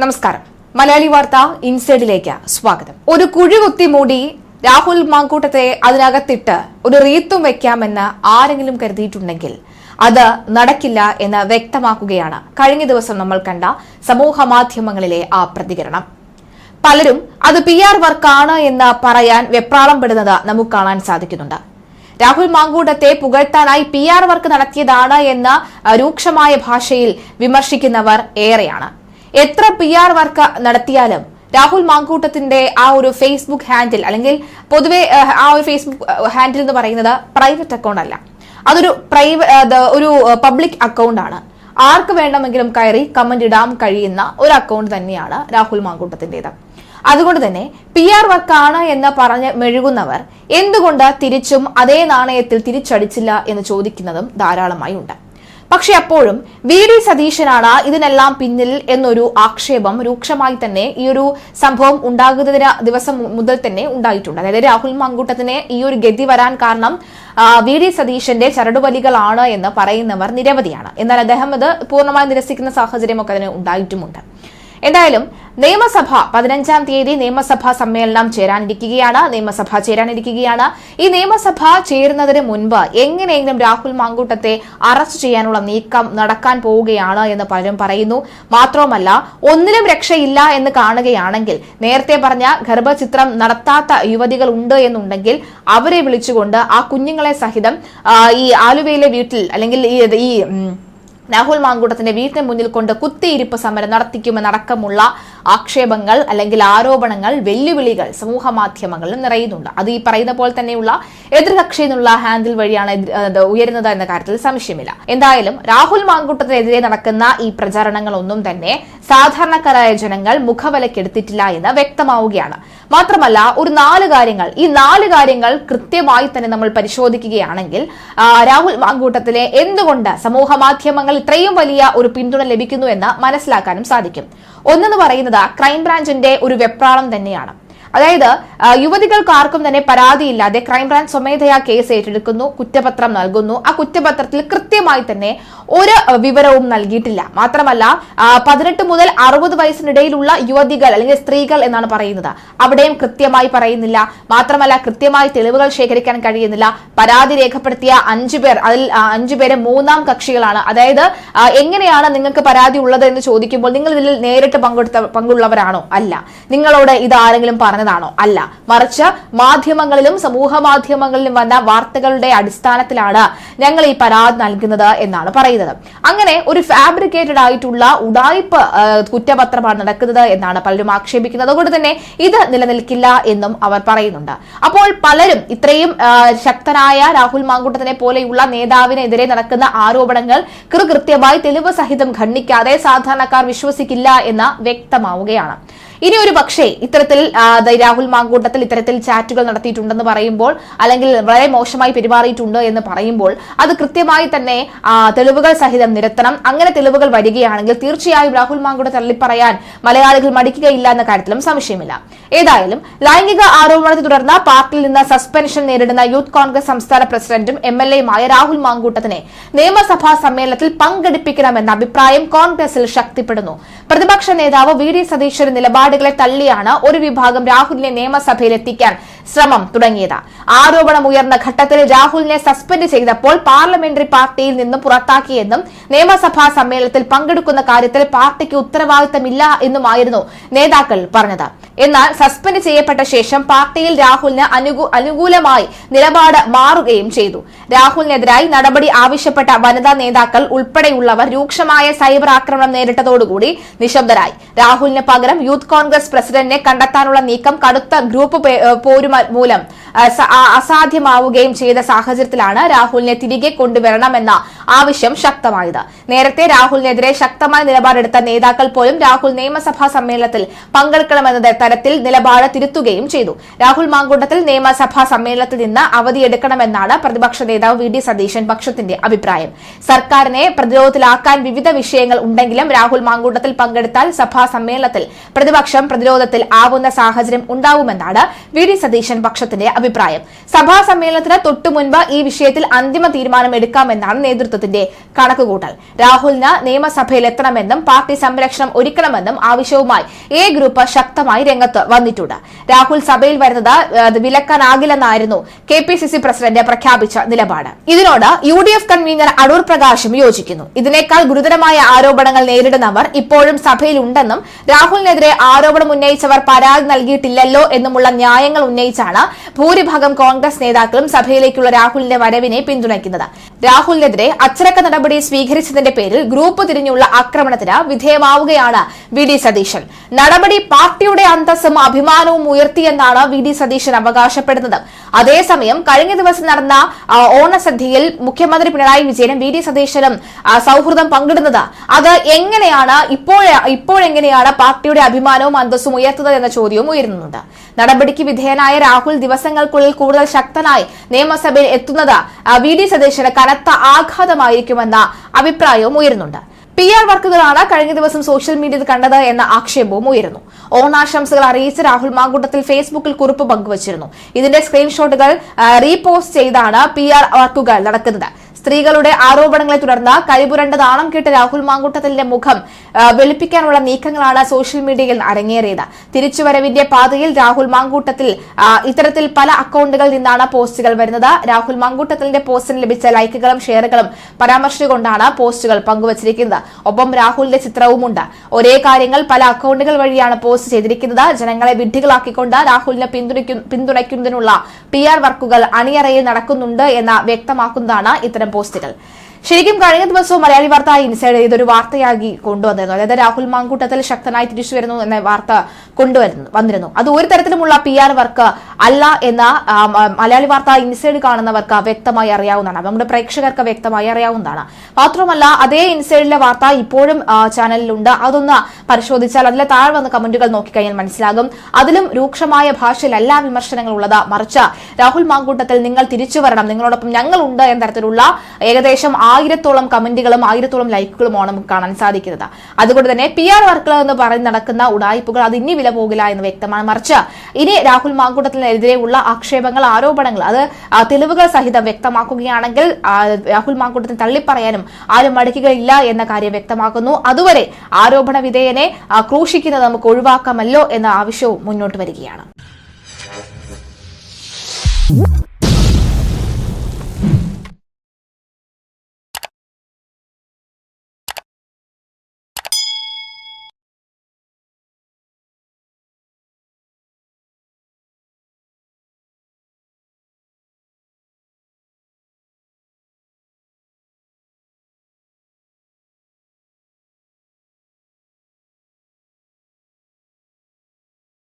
നമസ്കാരം. മലയാളി വാർത്ത ഇൻസൈഡിലേക്ക് സ്വാഗതം. ഒരു കുഴി കുത്തി മൂടി രാഹുൽ മാങ്കൂട്ടത്തെ അതിനകത്തിട്ട് ഒരു റീത്തും വെക്കാമെന്ന് ആരെങ്കിലും കരുതിയിട്ടുണ്ടെങ്കിൽ അത് നടക്കില്ല എന്ന് വ്യക്തമാക്കുകയാണ് കഴിഞ്ഞ ദിവസം നമ്മൾ കണ്ട സമൂഹ മാധ്യമങ്ങളിലെ ആ പ്രതികരണം. പലരും അത് പി ആർ വർക്കാണ് എന്ന് പറയാൻ വെപ്രാളം പെടുന്നത് നമുക്ക് കാണാൻ സാധിക്കുന്നുണ്ട്. രാഹുൽ മാങ്കൂട്ടത്തെ പുകഴ്ത്താനായി പി ആർ വർക്ക് നടത്തിയതാണ് എന്ന് രൂക്ഷമായ ഭാഷയിൽ വിമർശിക്കുന്നവർ ഏറെയാണ്. എത്ര പി ആർ വർക്ക് നടത്തിയാലും രാഹുൽ മാങ്കൂട്ടത്തിന്റെ ആ ഒരു ഫേസ്ബുക്ക് ഹാൻഡിൽ അല്ലെങ്കിൽ പൊതുവെ ആ ഒരു ഫേസ്ബുക്ക് ഹാൻഡിൽ എന്ന് പറയുന്നത് പ്രൈവറ്റ് അക്കൗണ്ട് അല്ല. അതൊരു പ്രൈവറ്റ് ഒരു പബ്ലിക് അക്കൗണ്ട് ആണ്. ആർക്ക് വേണമെങ്കിലും കയറി കമന്റ് ഇടാൻ കഴിയുന്ന ഒരു അക്കൗണ്ട് തന്നെയാണ് രാഹുൽ മാങ്കൂട്ടത്തിന്റേത് അതുകൊണ്ട് തന്നെ പി ആർ വർക്കാണ് എന്ന് പറഞ്ഞ് മെഴുകുന്നവർ എന്തുകൊണ്ട് തിരിച്ചും അതേ നാണയത്തിൽ തിരിച്ചടിച്ചില്ല എന്ന് ചോദിക്കുന്നതും ധാരാളമായി ഉണ്ട് പക്ഷെ അപ്പോഴും വി ഡി സതീശനാണ് ഇതിനെല്ലാം പിന്നിൽ എന്നൊരു ആക്ഷേപം രൂക്ഷമായി തന്നെ ഈ ഒരു സംഭവം ഉണ്ടാകുന്നതിന് ദിവസം മുതൽ തന്നെ ഉണ്ടായിട്ടുണ്ട്. അതായത് രാഹുൽ മങ്കൂട്ടത്തിന് ഈ ഒരു ഗതി വരാൻ കാരണം വി ഡി സതീശന്റെ ചരടുവലികളാണ് എന്ന് പറയുന്നവർ നിരവധിയാണ്. എന്നാൽ അദ്ദേഹം അത് പൂർണമായി നിരസിക്കുന്ന സാഹചര്യമൊക്കെ അതിന് ഉണ്ടായിട്ടുമുണ്ട്. എന്തായാലും നിയമസഭ പതിനഞ്ചാം തീയതി നിയമസഭാ സമ്മേളനം ചേരാനിരിക്കുകയാണ്. നിയമസഭ ചേരാനിരിക്കുകയാണ്. ഈ നിയമസഭ ചേരുന്നതിന് മുൻപ് എങ്ങനെയെങ്കിലും രാഹുൽ മാങ്കൂട്ടത്തെ അറസ്റ്റ് ചെയ്യാനുള്ള നീക്കം നടക്കാൻ പോവുകയാണ് എന്ന് പലരും പറയുന്നു. മാത്രവുമല്ല ഒന്നിലും രക്ഷയില്ല എന്ന് കാണുകയാണെങ്കിൽ നേരത്തെ പറഞ്ഞ ഗർഭചിത്രം നടത്താത്ത യുവതികൾ ഉണ്ട് എന്നുണ്ടെങ്കിൽ അവരെ വിളിച്ചുകൊണ്ട് ആ കുഞ്ഞുങ്ങളെ സഹിതം ഈ ആലുവയിലെ വീട്ടിൽ അല്ലെങ്കിൽ ഈ രാഹുൽ മാങ്കൂട്ടത്തിന്റെ വീട്ടിന് മുന്നിൽ കൊണ്ട് കുത്തിയിരിപ്പ് സമരം നടത്തിക്കുമെന്നടക്കമുള്ള ആക്ഷേപങ്ങൾ അല്ലെങ്കിൽ ആരോപണങ്ങൾ വെല്ലുവിളികൾ സമൂഹ മാധ്യമങ്ങളിൽ നിറയുന്നുണ്ട്. അത് ഈ പറയുന്ന പോലെ തന്നെയുള്ള എതിർകക്ഷി എന്നുള്ള ഹാൻഡിൽ വഴിയാണ് ഉയരുന്നത് എന്ന കാര്യത്തിൽ സംശയമില്ല. എന്തായാലും രാഹുൽ മാങ്കൂട്ടത്തിനെതിരെ നടക്കുന്ന ഈ പ്രചാരണങ്ങളൊന്നും തന്നെ സാധാരണക്കാരായ ജനങ്ങൾ മുഖവലക്കെടുത്തിട്ടില്ല എന്ന് വ്യക്തമാവുകയാണ്. മാത്രമല്ല ഒരു നാല് കാര്യങ്ങൾ. ഈ നാല് കാര്യങ്ങൾ കൃത്യമായി തന്നെ നമ്മൾ പരിശോധിക്കുകയാണെങ്കിൽ രാഹുൽ മാങ്കൂട്ടത്തിലെ എന്തുകൊണ്ട് സമൂഹ മാധ്യമങ്ങൾ ഇത്രയും വലിയ ഒരു പിന്തുണ ലഭിക്കുന്നു എന്ന് മനസ്സിലാക്കാനും സാധിക്കും. ഒന്നെന്ന് പറയുന്നത് ക്രൈംബ്രാഞ്ചിന്റെ ഒരു വെപ്രാളം തന്നെയാണ്. അതായത് യുവതികൾക്ക് ആർക്കും തന്നെ പരാതിയില്ലാതെ ക്രൈംബ്രാഞ്ച് സ്വമേധയാ കേസ് ഏറ്റെടുക്കുന്നു കുറ്റപത്രം നൽകുന്നു. ആ കുറ്റപത്രത്തിൽ കൃത്യമായി തന്നെ ഒരു വിവരവും നൽകിയിട്ടില്ല. മാത്രമല്ല പതിനെട്ട് മുതൽ അറുപത് വയസ്സിനിടയിലുള്ള യുവതികൾ അല്ലെങ്കിൽ സ്ത്രീകൾ എന്നാണ് പറയുന്നത്. അവിടെയും കൃത്യമായി പറയുന്നില്ല. മാത്രമല്ല കൃത്യമായി തെളിവുകൾ ശേഖരിക്കാൻ കഴിയുന്നില്ല. പരാതി രേഖപ്പെടുത്തിയ അഞ്ചു പേർ അതിൽ അഞ്ചു പേര് മൂന്നാം കക്ഷികളാണ്. അതായത് എങ്ങനെയാണ് നിങ്ങൾക്ക് പരാതി ഉള്ളത് എന്ന് ചോദിക്കുമ്പോൾ നിങ്ങൾ ഇതിൽ നേരിട്ട് പങ്കെടുത്ത പങ്കുള്ളവരാണോ? അല്ല. നിങ്ങളോട് ഇത് ആരെങ്കിലും പറഞ്ഞതാണോ അല്ല. മറിച്ച് മാധ്യമങ്ങളിലും സമൂഹ മാധ്യമങ്ങളിലും വന്ന വാർത്തകളുടെ അടിസ്ഥാനത്തിലാണ് ഞങ്ങൾ ഈ പരാതി നൽകുന്നത് എന്നാണ് പറയുന്നത്. അങ്ങനെ ഒരു ഫാബ്രിക്കേറ്റഡ് ആയിട്ടുള്ള ഉടായ്പ കുറ്റപത്രമാണ് നടക്കുന്നത് എന്നാണ് പലരും ആക്ഷേപിക്കുന്നത്. അതുകൊണ്ട് തന്നെ ഇത് നിലനിൽക്കില്ല എന്നും അവർ പറയുന്നുണ്ട്. അപ്പോൾ പലരും ഇത്രയും ശക്തനായ രാഹുൽ മാങ്കൂട്ടത്തിനെ പോലെയുള്ള നേതാവിനെതിരെ നടക്കുന്ന ആരോപണങ്ങൾ കൃത്യമായി തെളിവ് സഹിതം ഖണ്ഡിക്കാതെ സാധാരണക്കാർ വിശ്വസിക്കില്ല എന്ന് വ്യക്തമാവുകയാണ്. ഇനി ഒരു പക്ഷേ ഇത്തരത്തിൽ രാഹുൽ മാങ്കൂട്ടത്തിൽ ഇത്തരത്തിൽ ചാറ്റുകൾ നടത്തിയിട്ടുണ്ടെന്ന് പറയുമ്പോൾ അല്ലെങ്കിൽ വളരെ മോശമായി പെരുമാറിയിട്ടുണ്ട് എന്ന് പറയുമ്പോൾ അത് കൃത്യമായി തന്നെ തെളിവുകൾ സഹിതം നിരത്തണം. അങ്ങനെ തെളിവുകൾ വരികയാണെങ്കിൽ തീർച്ചയായും രാഹുൽ മാങ്കൂട്ട തള്ളിപ്പറയാൻ മലയാളികൾ മടിക്കുകയില്ല എന്ന കാര്യത്തിലും സംശയമില്ല. ഏതായാലും ലൈംഗിക ആരോപണത്തെ തുടർന്ന് പാർട്ടിയിൽ നിന്ന് സസ്പെൻഷൻ നേരിടുന്ന യൂത്ത് കോൺഗ്രസ് സംസ്ഥാന പ്രസിഡന്റും എം എൽ എയുമായ രാഹുൽ മാങ്കൂട്ടത്തിനെ നിയമസഭാ സമ്മേളനത്തിൽ പങ്കെടുപ്പിക്കണമെന്ന അഭിപ്രായം കോൺഗ്രസിൽ ശക്തിപ്പെടുന്നു. പ്രതിപക്ഷ നേതാവ് വി ഡി സതീശന്റെ നിലപാടുകളെ തള്ളിയാണ് ഒരു വിഭാഗം രാഹുലിനെ നിയമസഭയിലെത്തിക്കാൻ ശ്രമം തുടങ്ങിയത്. ആരോപണം ഉയർന്ന ഘട്ടത്തിൽ രാഹുലിനെ സസ്പെൻഡ് ചെയ്തപ്പോൾ പാർലമെന്ററി പാർട്ടിയിൽ നിന്നും പുറത്താക്കിയെന്നും നിയമസഭാ സമ്മേളനത്തിൽ പങ്കെടുക്കുന്ന കാര്യത്തിൽ പാർട്ടിക്ക് ഉത്തരവാദിത്തമില്ല എന്നുമായിരുന്നു നേതാക്കൾ പറഞ്ഞത്. എന്നാൽ സസ്പെൻഡ് ചെയ്യപ്പെട്ട ശേഷം പാർട്ടിയിൽ രാഹുലിന് അനുകൂലമായി നിലപാട് മാറുകയും ചെയ്തു. രാഹുലിനെതിരായി നടപടി ആവശ്യപ്പെട്ട വനിതാ നേതാക്കൾ ഉൾപ്പെടെയുള്ളവർ രൂക്ഷമായ സൈബർ ആക്രമണം നേരിട്ടതോടുകൂടി നിശബ്ദരായി. രാഹുലിന് പകരം യൂത്ത് കോൺഗ്രസ് പ്രസിഡന്റിനെ കണ്ടെത്താനുള്ള നീക്കം കടുത്ത ഗ്രൂപ്പ് പോരുമ മൂലം അസാധ്യമാവുകയും ചെയ്ത സാഹചര്യത്തിലാണ് രാഹുലിനെ തിരികെ കൊണ്ടുവരണമെന്ന ആവശ്യം ശക്തമായത്. നേരത്തെ രാഹുലിനെതിരെ ശക്തമായ നിലപാടെടുത്ത നേതാക്കൾ പോലും രാഹുൽ നിയമസഭാ സമ്മേളനത്തിൽ പങ്കെടുക്കണമെന്ന തരത്തിൽ നിലപാട് തിരുത്തുകയും ചെയ്തു. രാഹുൽ മാങ്കൂട്ടത്തിൽ നിയമസഭാ സമ്മേളനത്തിൽ നിന്ന് അവധിയെടുക്കണമെന്നാണ് പ്രതിപക്ഷ നേതാവ് വി. ഡി. സതീശൻ പക്ഷത്തിന്റെ അഭിപ്രായം. സർക്കാരിനെ പ്രതിരോധത്തിലാക്കാൻ വിവിധ വിഷയങ്ങൾ ഉണ്ടെങ്കിലും രാഹുൽ മാങ്കൂട്ടത്തിൽ പങ്കെടുത്താൽ സഭാ സമ്മേളനത്തിൽ പ്രതിപക്ഷം പ്രതിരോധത്തിൽ ആവുന്ന സാഹചര്യം ഉണ്ടാവുമെന്നാണ് വി. ഡി. സതീശൻ പക്ഷത്തിന്റെ അഭിപ്രായം. സഭാ സമ്മേളനത്തിന് തൊട്ടുമുൻപ് ഈ വിഷയത്തിൽ അന്തിമ തീരുമാനം എടുക്കാമെന്നാണ് നേതൃത്വത്തിന്റെ കണക്കുകൂട്ടൽ. രാഹുലിന് നിയമസഭയിലെത്തണമെന്നും പാർട്ടി സംരക്ഷണം ഒരുക്കണമെന്നും ആവശ്യവുമായി എ ഗ്രൂപ്പ് ശക്തമായി രംഗത്ത് വന്നിട്ടുണ്ട്. രാഹുൽ സഭയിൽ വരുന്നത് വിലക്കാനാകില്ലെന്നായിരുന്നു K P C C president പ്രഖ്യാപിച്ച നിലപാട്. ഇതിനോട് U D F convener Adoor പ്രകാശും യോജിക്കുന്നു. ഇതിനേക്കാൾ ഗുരുതരമായ ആരോപണങ്ങൾ നേരിടുന്നവർ ഇപ്പോഴും സഭയിലുണ്ടെന്നും രാഹുലിനെതിരെ ആരോപണം ഉന്നയിച്ചവർ പരാതി നൽകിയിട്ടില്ലല്ലോ എന്നുമുള്ള ന്യായങ്ങൾ ഉന്നയിച്ചാണ് ഭൂരിഭാഗം കോൺഗ്രസ് നേതാക്കളും സഭയിലേക്കുള്ള രാഹുലിന്റെ വരവിനെ പിന്തുണയ്ക്കുന്നത്. രാഹുലിനെതിരെ അച്ചടക്ക നടപടി സ്വീകരിച്ചതിന്റെ പേരിൽ ഗ്രൂപ്പ് തിരിഞ്ഞുള്ള ആക്രമണത്തിന് വിധേയമാവുകയാണ് വി ഡി സതീശൻ. നടപടി പാർട്ടിയുടെ അന്തസ്സും അഭിമാനവും ഉയർത്തിയെന്നാണ് വി ഡി സതീശൻ അവകാശപ്പെടുന്നത്. അതേസമയം കഴിഞ്ഞ ദിവസം നടന്ന ഓണസദ്യയിൽ മുഖ്യമന്ത്രി പിണറായി വിജയനും വി ഡി സതീശനും സൗഹൃദം പങ്കിടുന്നത്. അത് എങ്ങനെയാണ് ഇപ്പോൾ ഇപ്പോഴെങ്ങനെയാണ് പാർട്ടിയുടെ അഭിമാനവും അന്തസ്സും ഉയർത്തുന്നത് എന്ന ചോദ്യവും ഉയരുന്നുണ്ട്. നടപടിക്ക് വിധേയനായ രാഹുൽ ദിവസങ്ങൾക്കുള്ളിൽ കൂടുതൽ ശക്തനായി നിയമസഭയിൽ എത്തുന്നത് വി ഡി സതീശന് കനത്ത ആഘാതമായിരിക്കുമെന്ന അഭിപ്രായവും ഉയരുന്നുണ്ട്. പി ആർ വർക്കുകളാണ് കഴിഞ്ഞ ദിവസം സോഷ്യൽ മീഡിയയിൽ കണ്ടത് എന്ന ആക്ഷേപവും ഉയരുന്നു. ഓണാശംസകൾ അറിയിച്ച് രാഹുൽ മാങ്കൂട്ടത്തിൽ ഫേസ്ബുക്കിൽ കുറിപ്പ് പങ്കുവച്ചിരുന്നു. ഇതിന്റെ സ്ക്രീൻഷോട്ടുകൾ റീപോസ്റ്റ് ചെയ്താണ് പി ആർ വർക്കുകൾ നടക്കുന്നത്. സ്ത്രീകളുടെ ആരോപണങ്ങളെ തുടർന്ന് കരിപുരണ്ട നാണം കേട്ട് രാഹുൽ മാങ്കൂട്ടത്തിന്റെ മുഖം വെളുപ്പിക്കാനുള്ള നീക്കങ്ങളാണ് സോഷ്യൽ മീഡിയയിൽ അരങ്ങേറിയത്. തിരിച്ചുവരവിന്റെ പാതയിൽ രാഹുൽ മാങ്കൂട്ടത്തിൽ ഇത്തരത്തിൽ പല അക്കൗണ്ടുകളിൽ നിന്നാണ് പോസ്റ്റുകൾ വരുന്നത്. രാഹുൽ മാങ്കൂട്ടത്തിന്റെ പോസ്റ്റിന് ലഭിച്ച ലൈക്കുകളും ഷെയറുകളും പരാമർശിച്ചുകൊണ്ടാണ് പോസ്റ്റുകൾ പങ്കുവച്ചിരിക്കുന്നത്. ഒപ്പം രാഹുലിന്റെ ചിത്രവുമുണ്ട്. ഒരേ കാര്യങ്ങൾ പല അക്കൗണ്ടുകൾ വഴിയാണ് പോസ്റ്റ് ചെയ്തിരിക്കുന്നത്. ജനങ്ങളെ വിഡ്ഢികളാക്കിക്കൊണ്ട് രാഹുലിനെ പിന്തുണയ്ക്കുന്നതിനുള്ള പി ആർ വർക്കുകൾ അണിയറയിൽ നടക്കുന്നുണ്ട് എന്ന് വ്യക്തമാക്കുന്നതാണ് ഇത്തരം പോസ്റ്റുകൾ ശരിക്കും കഴിഞ്ഞ ദിവസവും മലയാളി വാർത്ത ഇൻസൈഡ് ഇതൊരു വാർത്തയാക്കി കൊണ്ടുവന്നിരുന്നു. അതായത് രാഹുൽ മാങ്കൂട്ടത്തിൽ ശക്തനായി തിരിച്ചു വരുന്നു എന്ന വാർത്ത കൊണ്ടുവരുന്നു വന്നിരുന്നു. അത് ഒരു തരത്തിലുമുള്ള പി ആർ വർക്ക് അല്ല എന്ന മലയാളി വാർത്ത ഇൻസൈഡ് കാണുന്നവർക്ക് വ്യക്തമായി അറിയാവുന്നതാണ്. നമ്മുടെ പ്രേക്ഷകർക്ക് വ്യക്തമായി അറിയാവുന്നതാണ്. മാത്രമല്ല അതേ ഇൻസൈഡിലെ വാർത്ത ഇപ്പോഴും ചാനലിലുണ്ട്. അതൊന്ന് പരിശോധിച്ചാൽ അതിലെ താഴെ വന്ന കമന്റുകൾ നോക്കിക്കഴിഞ്ഞാൽ മനസ്സിലാകും. അതിലും രൂക്ഷമായ ഭാഷയിലല്ല വിമർശനങ്ങൾ ഉള്ളത് മറിച്ച് രാഹുൽ മാങ്കൂട്ടത്തിൽ നിങ്ങൾ തിരിച്ചു വരണം. നിങ്ങളോടൊപ്പം ഞങ്ങളുണ്ട് എന്ന തരത്തിലുള്ള ഏകദേശം ആയിരത്തോളം കമന്റുകളും ആയിരത്തോളം ലൈക്കുകളുമാണ് നമുക്ക് കാണാൻ സാധിക്കുന്നത്. അതുകൊണ്ട് തന്നെ പി ആർ വർക്കുകൾ എന്ന് പറഞ്ഞ് നടക്കുന്ന ഉടായ്പകൾ അത് ഇനി വില പോകില്ല എന്ന് വ്യക്തമാണ്. മറിച്ച് ഇനി രാഹുൽ മാങ്കൂട്ടത്തിനെതിരെയുള്ള ആക്ഷേപങ്ങൾ ആരോപണങ്ങൾ. അത് തെളിവുകൾ സഹിതം വ്യക്തമാക്കുകയാണെങ്കിൽ രാഹുൽ മാങ്കൂട്ടത്തിന് തള്ളിപ്പറയാനും ആരും മടിക്കുകയില്ല എന്ന കാര്യം വ്യക്തമാക്കുന്നു. അതുവരെ ആരോപണ വിധേയനെ ക്രൂശിക്കുന്നത് നമുക്ക് ഒഴിവാക്കാമല്ലോ എന്ന ആവശ്യവും മുന്നോട്ട് വരികയാണ്.